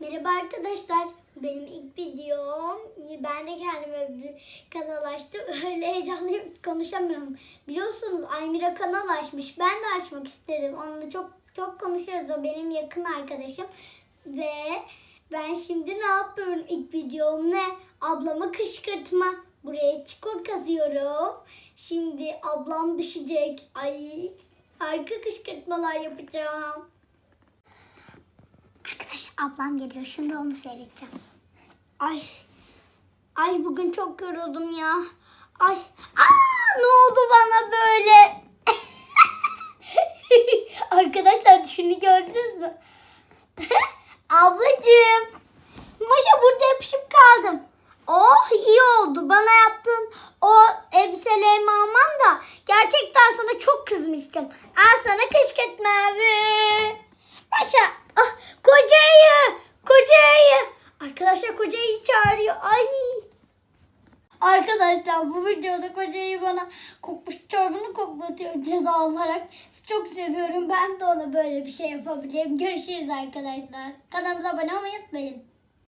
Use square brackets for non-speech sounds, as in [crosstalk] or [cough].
Merhaba arkadaşlar. Benim ilk videom. Ben de kendime bir kanal açtım. [laughs] Öyle heyecanlıyım konuşamıyorum. Biliyorsunuz Aymira kanal açmış. Ben de açmak istedim. Onunla çok çok konuşuyoruz. O benim yakın arkadaşım. Ve ben şimdi ne yapıyorum? İlk videom ne? Ablamı kışkırtma. Buraya çukur kazıyorum. Şimdi ablam düşecek. Ay harika kışkırtmalar yapacağım. Ablam geliyor. Şimdi onu seyredeceğim. Ay. Ay bugün çok yoruldum ya. Ay. Aa, ne oldu bana böyle? [laughs] Arkadaşlar şunu gördünüz mü? [laughs] Ablacığım. Maşa burada yapışıp kaldım. Oh iyi oldu. Bana yaptığın o elbiselerimi almam da gerçekten sana çok kızmıştım. Al sana kışkırtma abi. Maşa ah, kocayı kocayı. Arkadaşlar kocayı çağırıyor. Ay. Arkadaşlar bu videoda kocayı bana kokmuş çorbunu koklatıyor ceza olarak. Çok seviyorum. Ben de ona böyle bir şey yapabilirim. Görüşürüz arkadaşlar. Kanalımıza abone olmayı unutmayın.